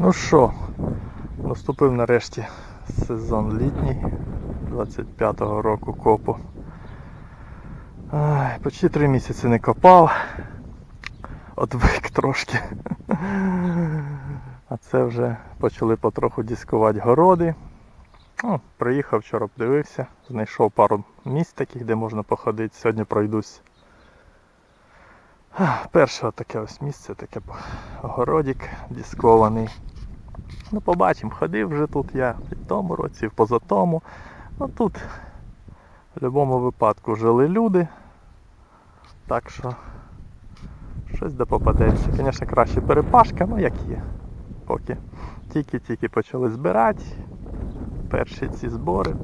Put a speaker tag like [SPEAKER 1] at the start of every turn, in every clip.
[SPEAKER 1] Ну що, наступив нарешті сезон літній 25-го року копу. Ай, почти три місяці не копав. Отвик трошки. А це вже почали потроху дискувати городи. Ну, приїхав вчора, подивився, знайшов пару місць таких, де можна походити. Сьогодні пройдусь. Перше таке ось місце, таке городик дискований. Ну, побачимо, ходив вже тут я в тому році, в позатому. Ну тут в будь-якому випадку жили люди. Так що щось де попадеться. Звісно, краще перепашка, ну як є. Поки тільки-тільки почали збирати. Перші ці збори.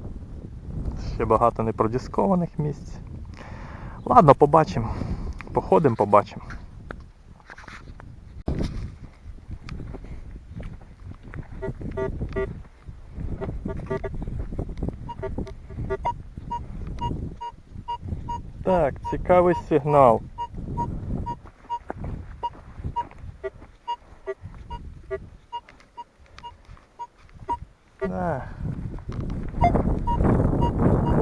[SPEAKER 1] Ще багато непродіскованих місць. Ладно, побачимо. Походимо, побачимо. Так, цікавий сигнал. Не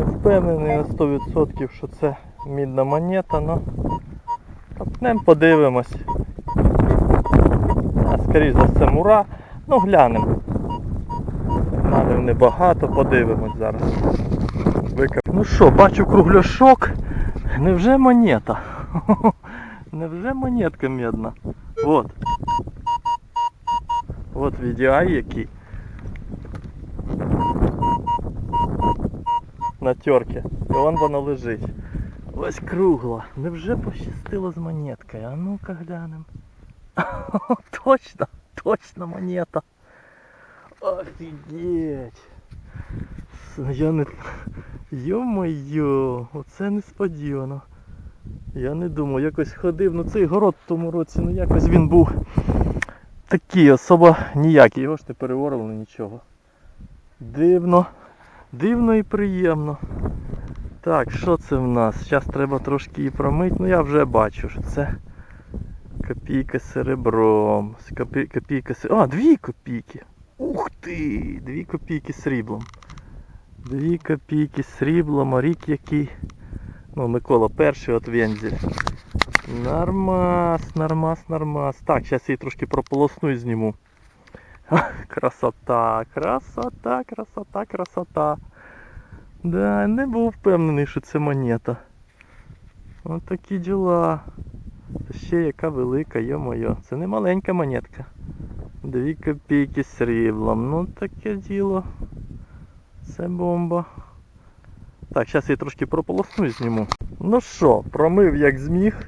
[SPEAKER 1] впевнений на 100%, що це мідна монета, но копнем подивимось. А, скоріш за все мура. Ну глянемо. Сигналів небагато, подивимось зараз. Викоп... Ну що, бачу кругляшок. Невже монета? Невже монетка медна? От. От VDI який. На терки. І вон воно лежить. Ось кругла. Невже пощастило з монеткою? А ну-ка глянем. Точно, точно монета. Офігеть. Я не... Йо-моє, оце несподівано. Я не думав, якось ходив, ну цей город в тому році, ну якось він був такий особо ніякий, його ж не переворили нічого. Дивно, дивно і приємно. Так, що це в нас? Зараз треба трошки її промити. Ну я вже бачу, що це копійка серебром. З Копі... Копійка сер... А, дві копійки. Ух ти! Дві копійки сріблом. Дві копійки сріблом, а рік який. Ну, Микола перший от Вензель. Нормас, нормас, нормас. Так, зараз її трошки прополосну і зніму. Красота, красота, красота, красота. Да, не був впевнений, що це монета. Ось такі діла. Ще яка велика, йо-моє. Це не маленька монетка. Дві копійки сріблом. Ну таке діло. Це бомба. Так, зараз я трошки прополосну і зніму. Ну що, промив як зміг.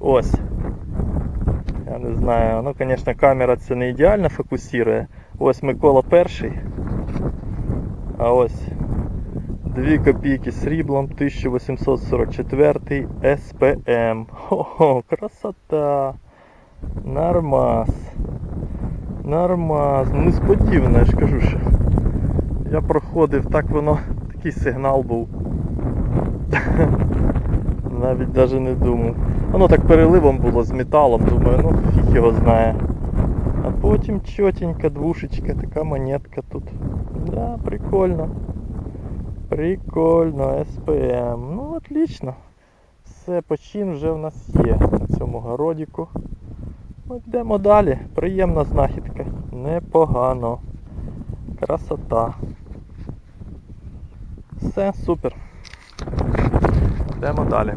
[SPEAKER 1] Ось. Я не знаю, ну звісно камера це не ідеально фокусує. Ось Микола перший. А ось 2 копійки сріблом 1844 СПМ. Хо-хо, красота. Нормас. Нормас. Несподівано, я ж кажу, що я проходив, так воно, такий сигнал був. Навіть навіть не думав. Воно так переливом було з металом, думаю, ну фіг його знає. А потім чотенька, двушечка, така монетка тут. Да, прикольно. Прикольно, СПМ. Ну, отлично. Все, почин вже в нас є на цьому городіку. Ну, йдемо далі. Приємна знахідка. Непогано. Красота. Все, супер. Йдемо далі.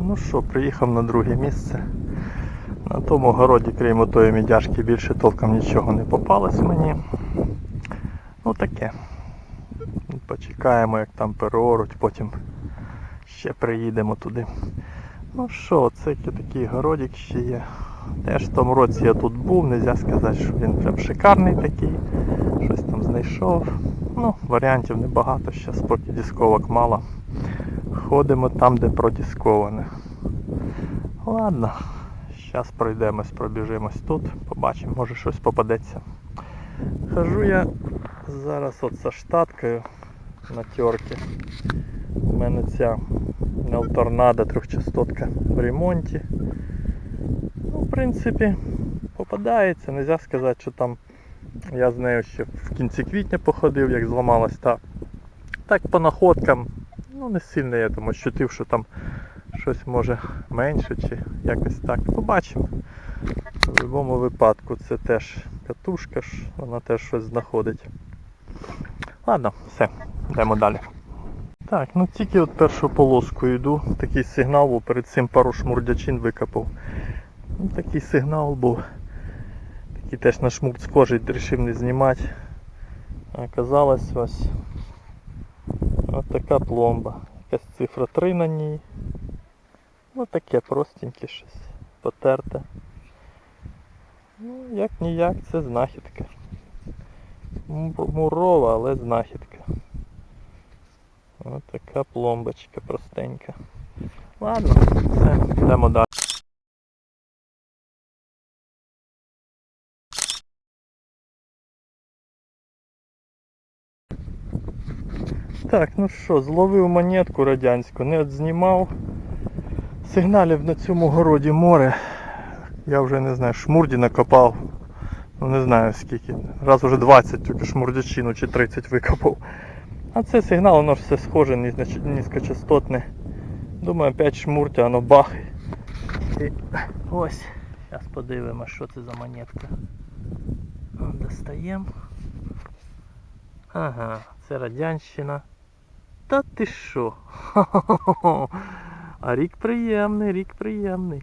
[SPEAKER 1] Ну що, приїхав на друге місце. На тому городі, крім отої мідяшки, більше толком нічого не попалось мені. Ну таке. Почекаємо, як там переоруть, потім ще приїдемо туди. Ну що, це такий городик ще є. Теж в тому році я тут був, не можна сказати, що він прям шикарний такий. Щось там знайшов. Ну, варіантів небагато, зараз поки дисковок мало. Ходимо там, де продісковане. Ладно, зараз пройдемось, пробіжимось тут, побачимо, може щось попадеться. Хожу я зараз от за штаткою на терки. У мене ця Торнадо трьохчастотка в ремонті. Ну, в принципі, попадається. Нельзя сказати, що там я з нею ще в кінці квітня походив, як зламалась та. Так по находкам, ну не сильно я там ощутив, що там щось може менше чи якось так. Побачимо. В будь-якому випадку це теж катушка, вона теж щось знаходить. Ладно, все, йдемо далі. Так, ну тільки от першу полоску йду, такий сигнал був, перед цим пару шмурдячин викопав. Ну, такий сигнал був. Такий теж на шмурд схожий, вирішив не знімати. А оказалось ось от така пломба. Якась цифра 3 на ній. Ну таке простеньке щось. Потерте. Ну, як ніяк, це знахідка. Мурова, але знахідка. Ось така пломбочка простенька. Ладно, все, йдемо далі. Так, ну що, зловив монетку радянську, не знімав. Сигналів на цьому городі море. Я вже не знаю, шмурді накопав. Ну не знаю скільки. Раз уже 20 тільки шмурдячину чи 30 викопав. А це сигнал, воно ж все схоже, низькочастотне. Думаю, опять шмуртя, воно бах. І ось. Зараз подивимось, що це за монетка. Достаємо. Ага, це радянщина. Та ти що? Хо-хо-хо. А рік приємний, рік приємний.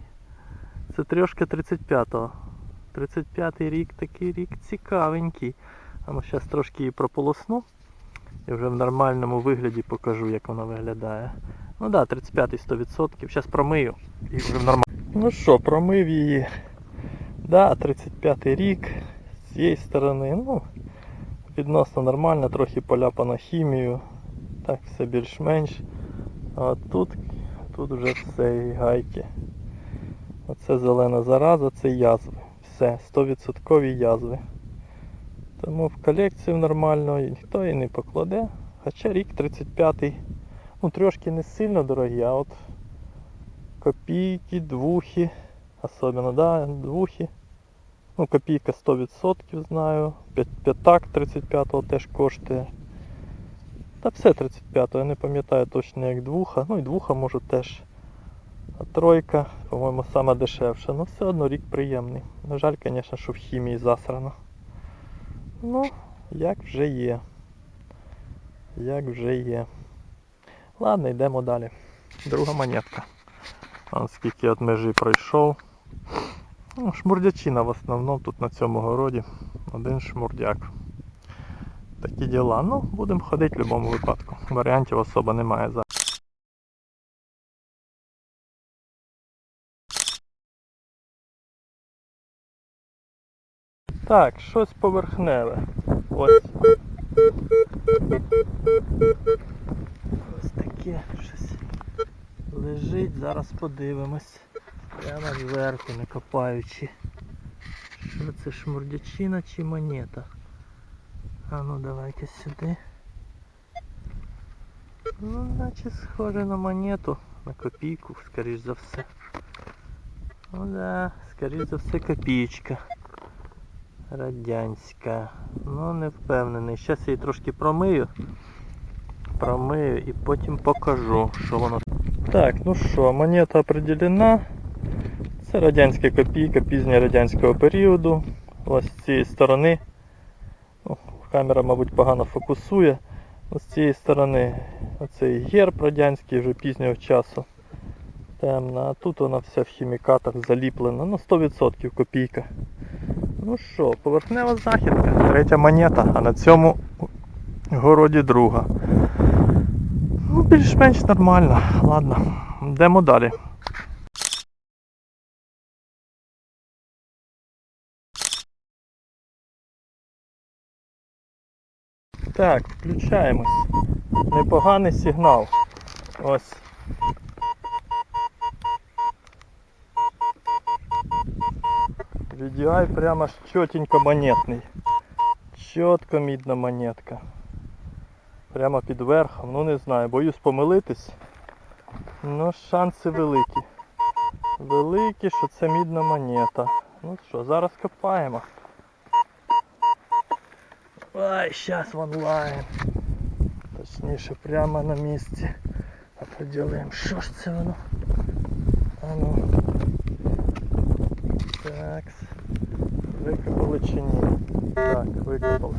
[SPEAKER 1] Це трьошка 35-го. 35-й рік такий рік цікавенький. А ну зараз трошки її прополосну. І вже в нормальному вигляді покажу, як вона виглядає. Ну так, да, 35-й 100%. Зараз промию і вже в нормальному. Ну що, промив її. Да, 35-й рік. З цієї сторони, ну, відносно нормально, трохи поляпано хімією. Так, все більш-менш. А тут, тут вже і гайки. Оце зелена зараза, це язви. Все, 100% язви. Тому в колекцію нормально ніхто її не покладе. Хоча рік 35-й. Ну трошки не сильно дорогі, а от копійки, двухи. Особливо, да, двухи. Ну, копійка 100% знаю. П'ятак 35-го теж коштує. Та все 35-го, я не пам'ятаю точно як двуха. Ну і двуха може теж. А тройка, по-моєму, сама дешевша. Ну все одно рік приємний. На жаль, звісно, що в хімії засрано. Ну, як вже є. Як вже є. Ладно, йдемо далі. Друга монетка. Вон скільки от межі пройшов. Ну, шмурдячина в основному тут на цьому городі. Один шмурдяк. Такі діла. Ну, будемо ходити в будь-якому випадку. Варіантів особо немає зараз. Так, щось поверхневе. Ось. Ось таке щось лежить, зараз подивимось. Прямо зверху, не копаючи. Що це шмурдячина чи монета? А ну давайте сюди. Ну, наче схоже на монету, на копійку, скоріш за все. Ну да, скоріш за все копійка. Радянська. Ну не впевнений. Зараз я її трошки промию. Промию і потім покажу, що воно. Так, ну що, монета определена. Це радянська копійка пізнього радянського періоду. Ось з цієї сторони. Ну, камера, мабуть, погано фокусує. Ось з цієї сторони оцей герб радянський вже пізнього часу. Темна, а тут вона вся в хімікатах заліплена. Ну 100% копійка. Ну що, поверхнева знахідка. Третя монета, а на цьому городі друга. Ну, більш-менш нормально. Ладно, йдемо далі. Так, включаємось. Непоганий сигнал. Ось. VDI прямо ж чотенько монетний. Чітко мідна монетка. Прямо під верхом, ну не знаю, боюсь помилитись. Ну, шанси великі. Великі, що це мідна монета. Ну що, зараз копаємо. Ай, щас в онлайн. Точніше, прямо на місці. Определимо, що ж це воно. А ну. Так. Викопали чи ні? Так, викопали.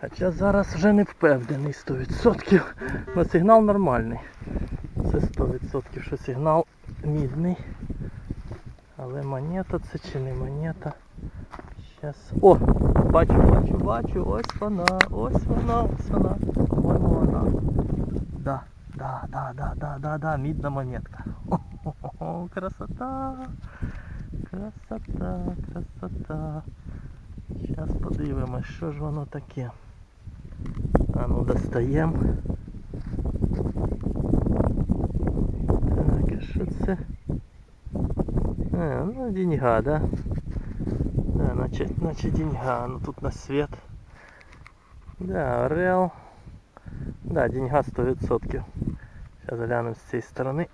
[SPEAKER 1] Хоча зараз вже не впевнений 100%. Но сигнал нормальний. Це 100% що сигнал мідний. Але монета це чи не монета? Щас. О! Бачу, бачу, бачу, ось вона, ось вона, ось вона. Вон вона. Да, да, да, да, да, да, да, мідна монетка. О, красота. Красота, красота. Зараз подивимось, що ж воно таке. А ну достаємо. Так, а що це? Ну деньга, да? Да, наче, наче деньга, ну тут на свет. Да, орел. Да, деньга 100%. Сейчас глянем з цієї сторони.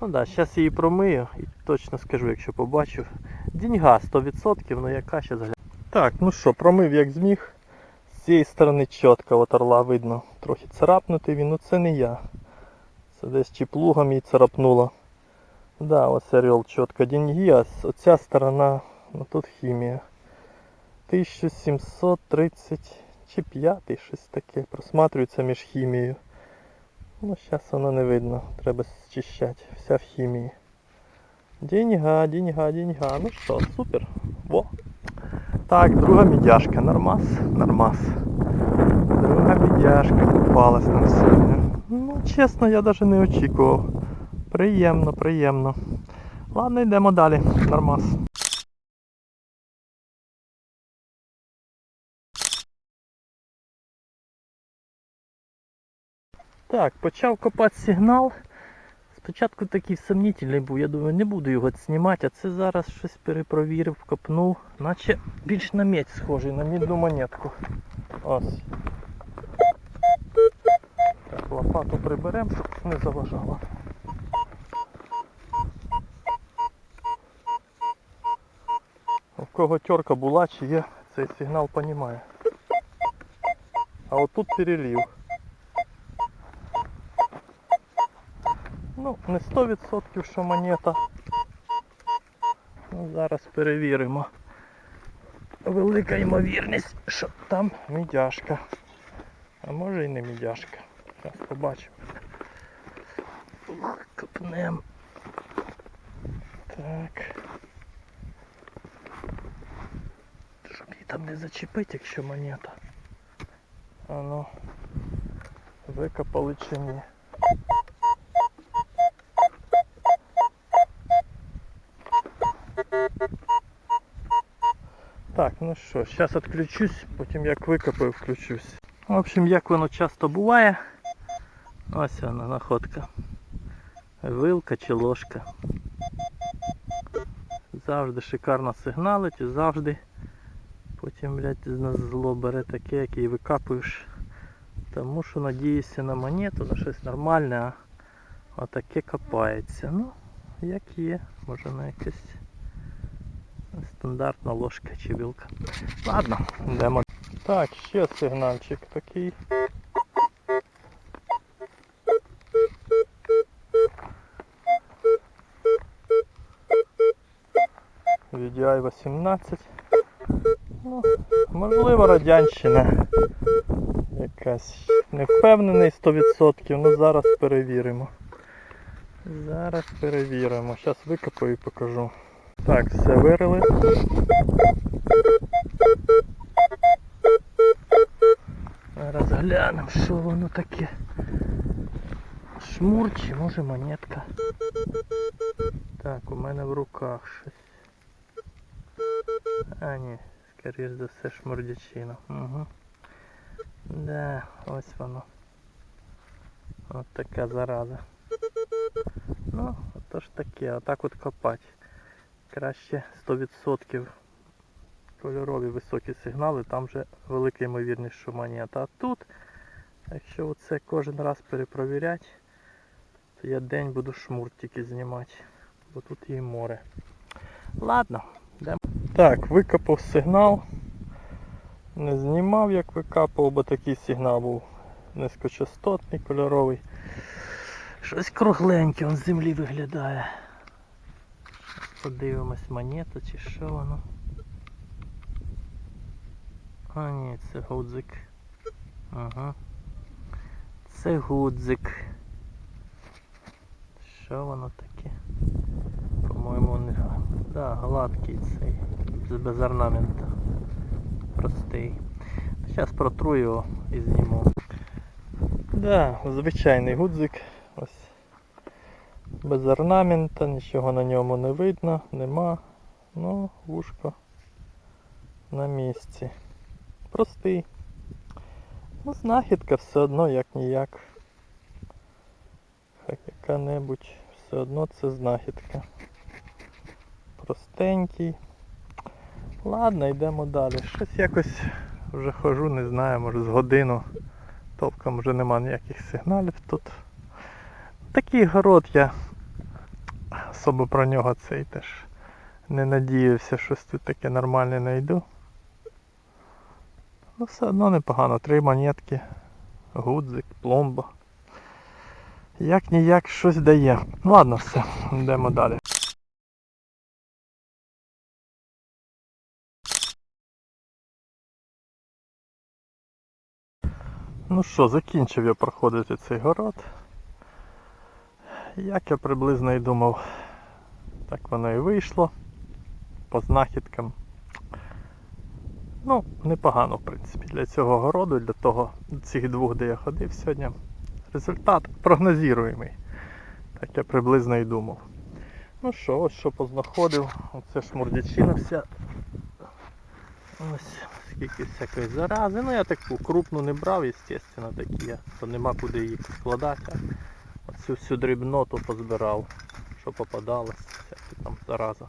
[SPEAKER 1] Ну да, зараз її промию і точно скажу, якщо побачу. Деньга 100%, ну яка зараз гляну. Так, ну що, промив як зміг. З цієї сторони чітко от орла видно. Трохи царапнутий він, ну це не я. Це десь чи плугом царапнуло. Да, ось орел чітко деньги, а оця сторона, ну тут хімія. 1730 чи 5, щось таке. Просматрюється між хімією. Ну, зараз воно не видно, треба зчищати. Вся в хімії. Деньга, деньга, деньга. Ну що, супер. Во. Так, друга мідяшка. Нормас, нормас. Друга мідяшка попалась нам сьогодні. Ну, чесно, я навіть не очікував. Приємно, приємно. Ладно, йдемо далі. Нормас. Так, почав копати сигнал. Спочатку такий сумнітельний був, я думаю, не буду його знімати, а це зараз щось перепровірив, копнув, наче більш на медь схожий, на мідну монетку. Ось. Так, лопату приберемо, щоб не заважало. Кого терка була, чи є, цей сигнал понімає. А отут перелив. Ну, не 100% що монета. Ну, зараз перевіримо. Велика ймовірність, що там мідяшка. А може і не мідяшка. Зараз побачимо. Копнем. Так. Щоб її там не зачепити, якщо монета. А ну. Викопали чи ні. Так, ну що, зараз відключусь, потім як викопаю, включусь. В общем, як воно часто буває. Ось вона находка. Вилка чи ложка. Завжди шикарно сигналить і завжди потім, блядь, на зло бере таке, яке і викапуєш. Тому що надієшся на монету, на щось нормальне, а отаке копається. Ну, як є, може на якесь стандартна ложка чи вилка. Ладно, йдемо. Так, ще сигнальчик такий. VDI 18. Ну, можливо, радянщина. Якась. Не впевнений 100%, ну зараз перевіримо. Зараз перевіримо. Зараз викопаю і покажу. Так, все вирили. Зараз глянемо, що воно таке. Шмур чи може монетка. Так, у мене в руках щось. А ні, скоріш за все шмурдячина. Угу. Да, ось воно. От така зараза. Ну, то ж таке, отак от копати. Краще 100% кольорові високі сигнали, там вже велика ймовірність, що монета. А тут, якщо оце кожен раз перепровіряти, то я день буду шмур тільки знімати, бо тут є море. Ладно, йдемо. Так, викопав сигнал. Не знімав, як викапував, бо такий сигнал був низькочастотний, кольоровий. Щось кругленьке з землі виглядає. Подивимось, монета чи що воно. А ні, це гудзик. Ага. Це гудзик. Що воно таке? По-моєму, не да, гладкий цей. З- Без орнамента. Простий. Зараз протру його і зніму. Да, звичайний гудзик. Ось. Без орнамента, нічого на ньому не видно, нема. Ну, вушко на місці. Простий. Ну, знахідка все одно як ніяк. Хай яка-небудь, все одно це знахідка. Простенький. Ладно, йдемо далі. Щось якось вже хожу, не знаю, може з годину. Толком вже нема ніяких сигналів тут. Такий город я особо про нього цей теж не надіявся, щось тут таке нормальне знайду. Ну все одно непогано. Три монетки, гудзик, пломба. Як ніяк щось дає. Ладно, все, йдемо далі. Ну що, закінчив я проходити цей город. Як я приблизно і думав, так воно і вийшло. По знахідкам. Ну, непогано, в принципі, для цього городу, для того, цих двох, де я ходив сьогодні. Результат прогнозуємий. Так я приблизно і думав. Ну що, ось що познаходив. Оце шмурдячина вся. Ось скільки всякої зарази. Ну я таку крупну не брав, звісно, такі то нема куди її складати. Оцю всю дрібноту позбирав, що попадалось, всякі там зараза.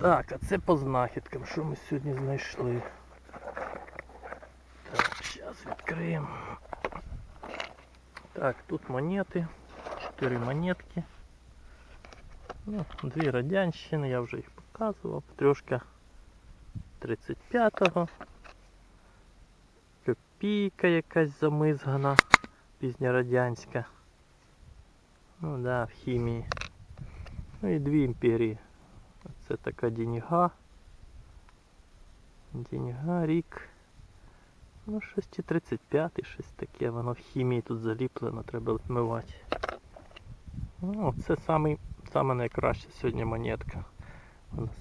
[SPEAKER 1] Так, а це по знахідкам, що ми сьогодні знайшли. Так, зараз відкриємо. Так, тут монети. Чотири монетки. Ну, дві радянщини, я вже їх показував. Трьошка 35-го. Копійка якась замизгана, пізньорадянська. Ну да, в хімії. Ну і дві імперії. Це така деньга. Деньга, рік. Ну, щось чи 35 щось таке, воно в хімії тут заліплено, треба відмивати. Ну, це саме найкраща сьогодні монетка.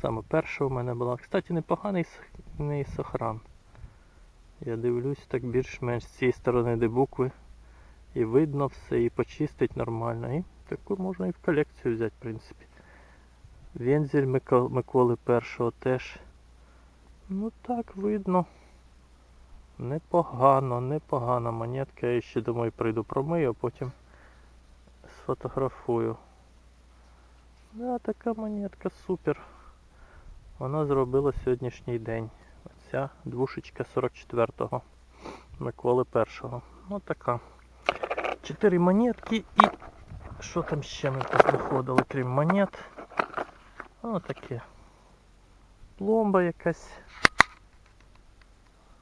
[SPEAKER 1] Саме перша у мене була. Кстати, непоганий сохран. Я дивлюсь так більш-менш з цієї сторони, де букви. І видно все, і почистить нормально. І таку можна і в колекцію взяти, в принципі. Вензель Мика- Миколи першого теж. Ну так видно. Непогано, непогана монетка. Я ще думаю прийду промию, а потім сфотографую. Да, така монетка супер. Вона зробила сьогоднішній день. Оця двушечка 44-го Миколи першого. Ось така. Чотири монетки і що там ще ми познаходили, крім монет? О, таке. Пломба якась.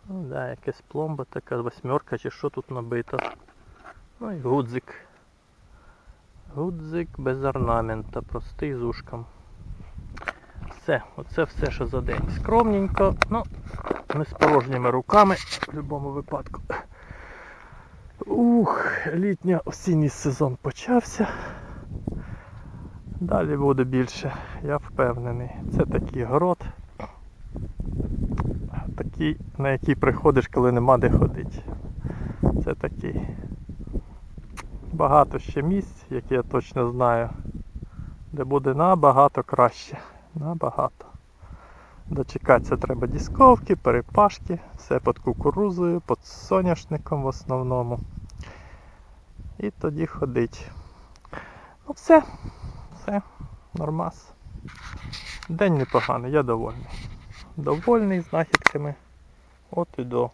[SPEAKER 1] Ну да, якась пломба така, восьмерка чи що тут набито. Ну і гудзик. Гудзик без орнамента, простий з ушком. Все, оце все, що за день. Скромненько, ну, не з порожніми руками в будь-якому випадку. Ух, літньо осінній сезон почався. Далі буде більше, я впевнений. Це такий город. Такий, на який приходиш, коли нема де ходити. Це такий. Багато ще місць, які я точно знаю, де буде набагато краще. Набагато. Дочекатися треба дісковки, перепашки, все під кукурузою, під соняшником в основному. І тоді ходить. Ну все, все, нормас. День непоганий, я довольний. довольний знахідками. От і до.